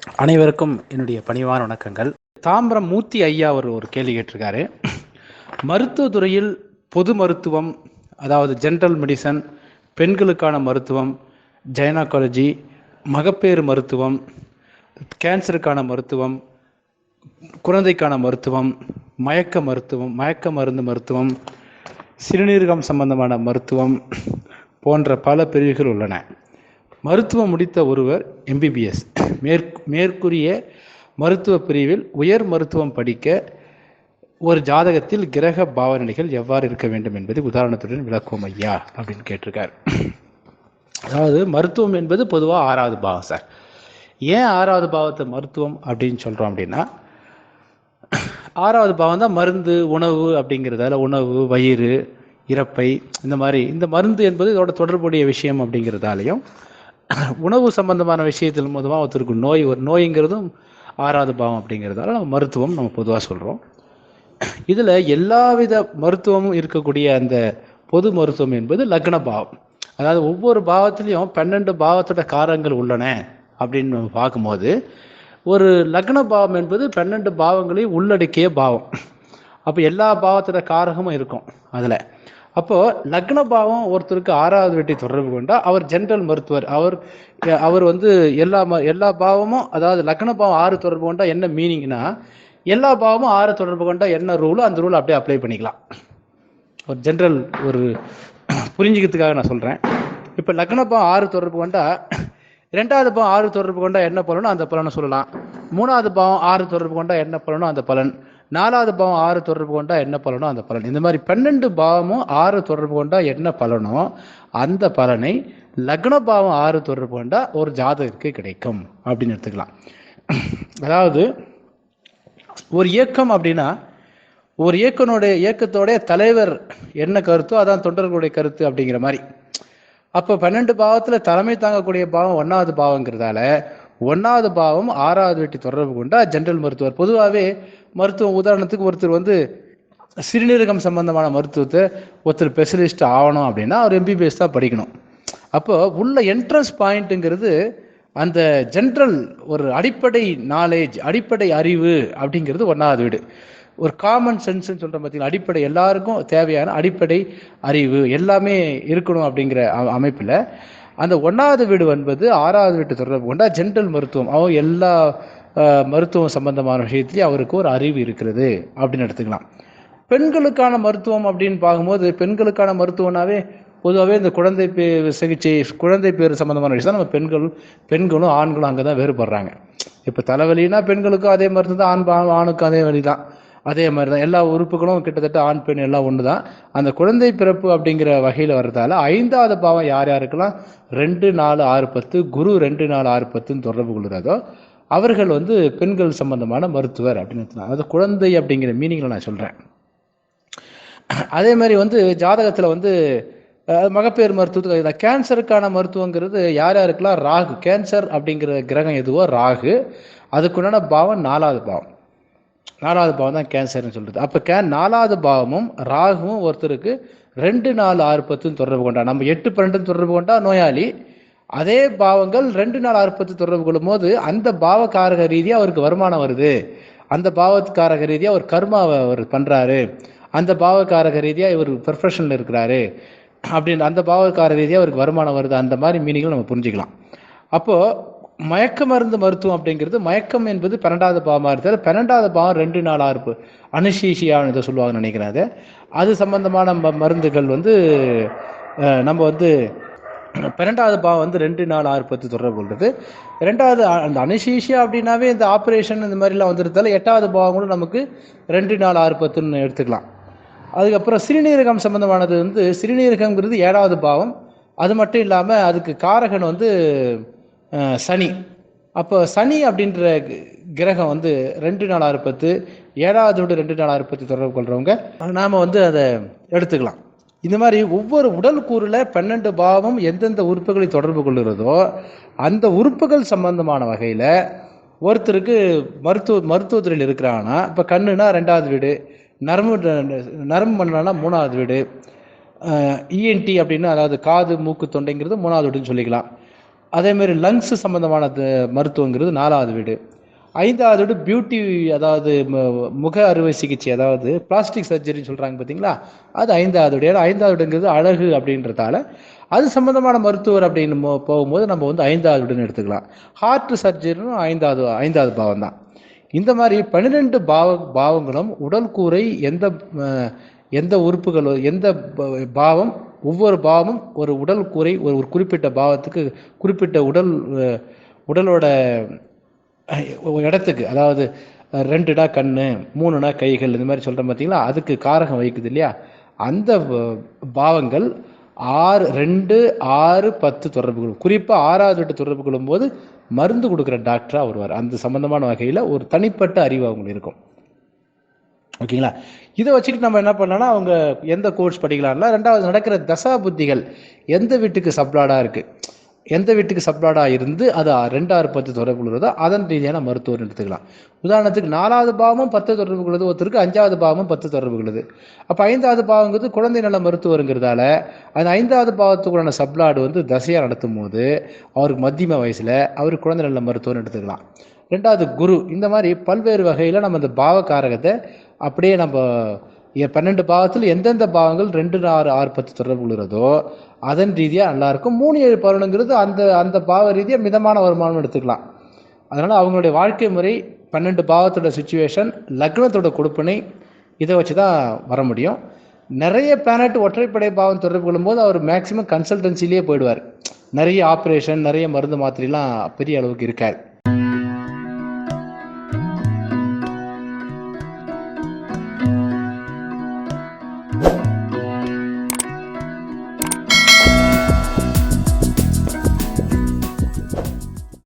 அனைவருக்கும் என்னுடைய பணிவான வணக்கங்கள். தாம்பரம் மூர்த்தி ஐயா அவர் ஒரு கேள்வி கேட்டிருக்காரு. மருத்துவத்துறையில் பொது மருத்துவம் அதாவது ஜென்ரல் மெடிசன் பெண்களுக்கான மருத்துவம் ஜைனாகாலஜி மகப்பேறு மருத்துவம் கேன்சருக்கான மருத்துவம் குழந்தைக்கான மருத்துவம் மயக்க மருத்துவம் மயக்க மருந்து மருத்துவம் சிறுநீரகம் சம்பந்தமான மருத்துவம் போன்ற பல பிரிவுகள் உள்ளன. மருத்துவம் முடித்த ஒருவர் எம்பிபிஎஸ் மேற் மேற்கூறிய மருத்துவ பிரிவில் உயர் மருத்துவம் படிக்க ஒரு ஜாதகத்தில் கிரக பாவனைகள் எவ்வாறு இருக்க வேண்டும் என்பதை உதாரணத்துடன் விளக்குவோம் ஐயா அப்படின்னு கேட்டிருக்காரு. அதாவது மருத்துவம் என்பது பொதுவாக ஆறாவது பாவம் சார். ஏன் ஆறாவது பாவத்தை மருத்துவம் அப்படின்னு சொல்கிறோம் அப்படின்னா ஆறாவது பாவம் தான் மருந்து உணவு அப்படிங்கிறதால உணவு வயிறு இறப்பை இந்த மாதிரி இந்த மருந்து என்பது இதோட தொடர்புடைய விஷயம் அப்படிங்கிறதாலையும் உணவு சம்பந்தமான விஷயத்தில் மூலமாக ஒருத்தருக்கு நோய் ஒரு நோய்ங்கிறதும் ஆறாவது பாவம் அப்படிங்கிறதால நம்ம மருத்துவம் நம்ம பொதுவாக சொல்கிறோம் இதில் எல்லாவித மருத்துவமும் இருக்கக்கூடிய அந்த பொது மருத்துவம் என்பது லக்ன பாவம். அதாவது ஒவ்வொரு பாவத்திலையும் பன்னெண்டு பாவத்தோட காரங்கள் உள்ளன அப்படின்னு நம்ம பார்க்கும்போது ஒரு லக்ன பாவம் என்பது பன்னெண்டு பாவங்களையும் உள்ளடக்கிய பாவம். அப்போ எல்லா பாவத்தோட காரகமும் இருக்கும் அதில். அப்போது லக்ன பாவம் ஒருத்தருக்கு ஆறாவது வெட்டி தொடர்பு கொண்டா அவர் ஜென்ரல் மருத்துவர். அவர் அவர் வந்து எல்லா ம எல்லா பாவமும் அதாவது லக்ன பாவம் ஆறு தொடர்பு கொண்டா என்ன மீனிங்னா எல்லா பாவமும் ஆறு தொடர்பு கொண்டா என்ன ரூலோ அந்த ரூல் அப்படியே அப்ளை பண்ணிக்கலாம். ஒரு ஜென்ரல் ஒரு புரிஞ்சுக்கிறதுக்காக நான் சொல்கிறேன் இப்போ லக்ன பாவம் ஆறு தொடர்பு கொண்டா ரெண்டாவது பாவம் ஆறு தொடர்பு கொண்டா என்ன பலனோ அந்த பலனை சொல்லலாம். மூணாவது பாவம் ஆறு தொடர்பு கொண்டா என்ன பலனோ அந்த பலன். நாலாவது பாவம் ஆறு தொடர்பு கொண்டா என்ன பலனோ அந்த பலன். இந்த மாதிரி பன்னெண்டு பாவமும் ஆறு தொடர்பு கொண்டா என்ன பலனோ அந்த பலனை லக்ன பாவம் ஆறு தொடர்பு கொண்டா ஒரு ஜாதகருக்கு கிடைக்கும் அப்படின்னு எடுத்துக்கலாம். அதாவது ஒரு இயக்கம் அப்படின்னா ஒரு இயக்கனுடைய இயக்கத்தோடைய தலைவர் என்ன கருத்தோ அதான் தொண்டர்களுடைய கருத்து அப்படிங்கிற மாதிரி. அப்போ பன்னெண்டு பாவத்தில் தலைமை தாங்கக்கூடிய பாவம் ஒன்றாவது பாவங்கிறதால ஒன்றாவது பாவம் ஆறாவது வெட்டி தொடர்பு கொண்டா ஜென்ரல் மருத்துவர். பொதுவாகவே மருத்துவம் உதாரணத்துக்கு ஒருத்தர் வந்து சிறுநீரகம் சம்பந்தமான மருத்துவத்தை ஒருத்தர் ஸ்பெஷலிஸ்ட் ஆகணும் அப்படின்னா அவர் எம்பிபிஎஸ் தான் படிக்கணும். அப்போ உள்ள என்ட்ரன்ஸ் பாயிண்ட்டுங்கிறது அந்த ஜென்ரல் ஒரு அடிப்படை நாலேஜ் அடிப்படை அறிவு அப்படிங்கிறது ஒன்றாவது வீடு. ஒரு காமன் சென்ஸ்ன்னு சொல்கிற பார்த்தீங்கன்னா அடிப்படை எல்லாருக்கும் தேவையான அடிப்படை அறிவு எல்லாமே இருக்கணும் அப்படிங்கிற அமைப்பில். அந்த ஒன்றாவது வீடு என்பது ஆறாவது வீட்டு தொடர்பு கொண்டா ஜென்ரல் மருத்துவம். அவன் எல்லா மருத்துவம் சம்பந்தமான விஷயத்துலேயே அவருக்கு ஒரு அறிவு இருக்கிறது அப்படின்னு எடுத்துக்கலாம். பெண்களுக்கான மருத்துவம் அப்படின்னு பார்க்கும்போது பெண்களுக்கான மருத்துவம்னாவே பொதுவாகவே இந்த குழந்தை பே சிகிச்சை குழந்தை பேர் சம்மந்தமான விஷயம் தான் நம்ம பெண்கள் பெண்களும் ஆண்களும் அங்கே தான் வேறுபடுறாங்க. இப்போ தலைவலினா பெண்களுக்கும் அதே மருந்து தான் ஆண் ஆணுக்கும் அதே வழி தான் அதே மாதிரி தான் எல்லா உறுப்புகளும் கிட்டத்தட்ட ஆண் பெண் எல்லாம் ஒன்று தான் அந்த குழந்தை பிறப்பு அப்படிங்கிற வகையில் வர்றதால ஐந்தாவது பாவம் யார் யாருக்கெல்லாம்? ரெண்டு நாலு ஆறு பத்து குரு ரெண்டு நாலு ஆறு பத்துன்னு தொடர்பு கொள்கிறதோ அவர்கள் வந்து பெண்கள் சம்பந்தமான மருத்துவர் அப்படின்னு அதாவது குழந்தை அப்படிங்கிற மீனிங்கில் நான் சொல்கிறேன் அதே மாதிரி வந்து ஜாதகத்தில் வந்து மகப்பேறு மருத்துவத்துக்கு கேன்சருக்கான மருத்துவங்கிறது யார் யாருக்கெல்லாம்? ராகு. கேன்சர் அப்படிங்கிற கிரகம் எதுவோ? ராகு. அதுக்குண்டான பாவம் நாலாவது பாவம். நாலாவது பாவம் தான் கேன்சர்னு சொல்கிறது அப்போ கே நாலாவது பாவமும் ராகுவும் ஒருத்தருக்கு ரெண்டு நாலு ஆறு பத்துன்னு தொடர்பு கொண்டா நம்ம எட்டு பன்னெண்டுன்னு தொடர்பு கொண்டா நோயாளி அதே பாவங்கள் ரெண்டு நாள் அற்பத்து தொடர்பு கொள்ளும் போது அந்த பாவக்காரக ரீதியாக அவருக்கு வருமானம் வருது. அந்த பாவக்காரக ரீதியாக அவர் கர்மாவை அவர் பண்ணுறாரு அந்த பாவக்காரக ரீதியாக இவர் ப்ரொஃபஷனில் இருக்கிறாரு. அப்படின்னு அந்த பாவக்கார ரீதியாக அவருக்கு வருமானம் வருது. அந்த மாதிரி மீனிங்கள் நம்ம புரிஞ்சுக்கலாம். அப்போது மயக்க மருந்து மருத்துவம் அப்படிங்கிறது மயக்கம் என்பது பன்னெண்டாவது பாவமாக இருந்தால் பன்னெண்டாவது பாவம் ரெண்டு நாள் ஆறு அனுசீசியான்னு இதை சொல்லுவாங்கன்னு நினைக்கிறேன் அது. அது சம்பந்தமான மருந்துகள் வந்து நம்ம வந்து பன்னெண்டாவது பாவம் வந்து ரெண்டு நாள் ஆறு பத்து தொடர்பு கொள்வது ரெண்டாவது அந்த அனுசீஷியா அப்படின்னாவே இந்த ஆப்ரேஷன் இந்த மாதிரிலாம் வந்துருந்தால எட்டாவது பாவம் கூட நமக்கு ரெண்டு நாள் ஆறு பத்துன்னு எடுத்துக்கலாம். அதுக்கப்புறம் சிறுநீரகம் சம்மந்தமானது வந்து சிறுநீரகங்கிறது ஏழாவது பாவம். அது மட்டும் இல்லாமல் அதுக்கு காரகன் வந்து சனி. அப்போ சனி அப்படின்ற கிரகம் வந்து ரெண்டு நாள் ஆறு பத்து ஏழாவது விட ரெண்டு நாள் ஆறு பத்து தொடர்பு கொள்கிறவங்க நாம் வந்து அதை எடுத்துக்கலாம். இந்த மாதிரி ஒவ்வொரு உடல் கூறில் பன்னெண்டு பாவம் எந்தெந்த உறுப்புகளை தொடர்பு கொள்கிறதோ அந்த உறுப்புகள் சம்பந்தமான வகையில் ஒருத்தருக்கு மருத்துவ மருத்துவத்துறையில் இருக்கிறாங்கன்னா இப்போ கண்ணுனா ரெண்டாவது வீடு நரம்பு நரம்பு மண்டலம்னா மூணாவது வீடு இஎன்டி அப்படின்னு அதாவது காது மூக்கு தொண்டைங்கிறது மூணாவது வீடுன்னு சொல்லிக்கலாம். அதேமாரி மாதிரி லங்ஸ் சம்பந்தமான மருத்துவங்கிறது நாலாவது வீடு. ஐந்தாவது பியூட்டி அதாவது முக அறுவை சிகிச்சை அதாவது பிளாஸ்டிக் சர்ஜரின்னு சொல்கிறாங்க பார்த்தீங்களா? அது ஐந்தாவது ஐந்தாவதுங்கிறது ஐந்தாவது அழகு அப்படின்றதால அது சம்பந்தமான மருத்துவர் அப்படின்னு போகும்போது நம்ம வந்து ஐந்தாவது எடுத்துக்கலாம். ஹார்ட் சர்ஜரினும் ஐந்தாவது ஐந்தாவது பாவம் தான். இந்த மாதிரி பன்னிரெண்டு பாவ பாவங்களும் உடல் கூரை எந்த எந்த உறுப்புகளோ எந்த பாவம் ஒவ்வொரு பாவமும் ஒரு உடல் கூரை ஒரு ஒரு குறிப்பிட்ட பாவத்துக்கு குறிப்பிட்ட உடல் உடலோட இடத்துக்கு அதாவது ரெண்டுடா கண் மூணுனா கைகள் இந்த மாதிரி சொல்கிறோம் பார்த்தீங்களா அதுக்கு காரகம் வகிக்குது இல்லையா? அந்த பாவங்கள் ஆறு ரெண்டு ஆறு பத்து தொடர்பு கொள்ளும் குறிப்பாக ஆறாவது வீட்டு தொடர்பு கொள்ளும்போது மருந்து கொடுக்குற டாக்டராக வருவார் அந்த சம்மந்தமான வகையில் ஒரு தனிப்பட்ட அறிவு அவங்களுக்கு இருக்கும். ஓகேங்களா? இதை வச்சுக்கிட்டு நம்ம என்ன பண்ணலாம்னா அவங்க எந்த கோர்ஸ் படிக்கலாம்னா ரெண்டாவது நடக்கிற தசா புத்திகள் எந்த வீட்டுக்கு சப்ளாடாக இருக்குது எந்த வீட்டுக்கு சப்ளாடாக இருந்து அது ரெண்டாறு பத்து தொடர்பு கொள்கிறதோ அதன் ரீதியான மருத்துவர் எடுத்துக்கலாம். உதாரணத்துக்கு நாலாவது பாவமும் பத்து தொடர்பு கொள்வது ஒருத்தருக்கு அஞ்சாவது பாவமும் பத்து தொடர்பு கொள்ளுது அப்போ ஐந்தாவது பாவங்கிறது குழந்தை நல மருத்துவருங்கிறதால அந்த ஐந்தாவது பாவத்துக்குள்ளான சப்ளாடு வந்து தசையாக நடத்தும் போது அவருக்கு மத்தியம வயசில் அவர் குழந்தை நல மருத்துவர்னு எடுத்துக்கலாம். ரெண்டாவது குரு இந்த மாதிரி பல்வேறு வகையில் நம்ம இந்த பாவ காரகத்தை அப்படியே நம்ம பன்னெண்டு பாவத்தில் எந்தெந்த பாவங்கள் ரெண்டு ஆறு ஆறு பத்து தொடர்பு உள்ளதோ அதன் ரீதியாக நல்லாயிருக்கும். மூணு ஏழு பருவனுங்கிறது அந்த அந்த பாவ ரீதியாக மிதமான வருமானம் எடுத்துக்கலாம். அதனால் அவங்களுடைய வாழ்க்கை முறை பன்னெண்டு பாவத்தோட சுச்சுவேஷன் லக்னத்தோட கொடுப்பினை இதை வச்சு தான் வர முடியும். நிறைய பிளானட் ஒற்றைப்படை பாவம் தொடர்பு கொள்ளும்போது அவர் மேக்ஸிமம் கன்சல்டன்சிலேயே போயிடுவார். நிறைய ஆப்ரேஷன் நிறைய மருந்து மாத்திரைலாம் பெரிய அளவுக்கு இருக்காது.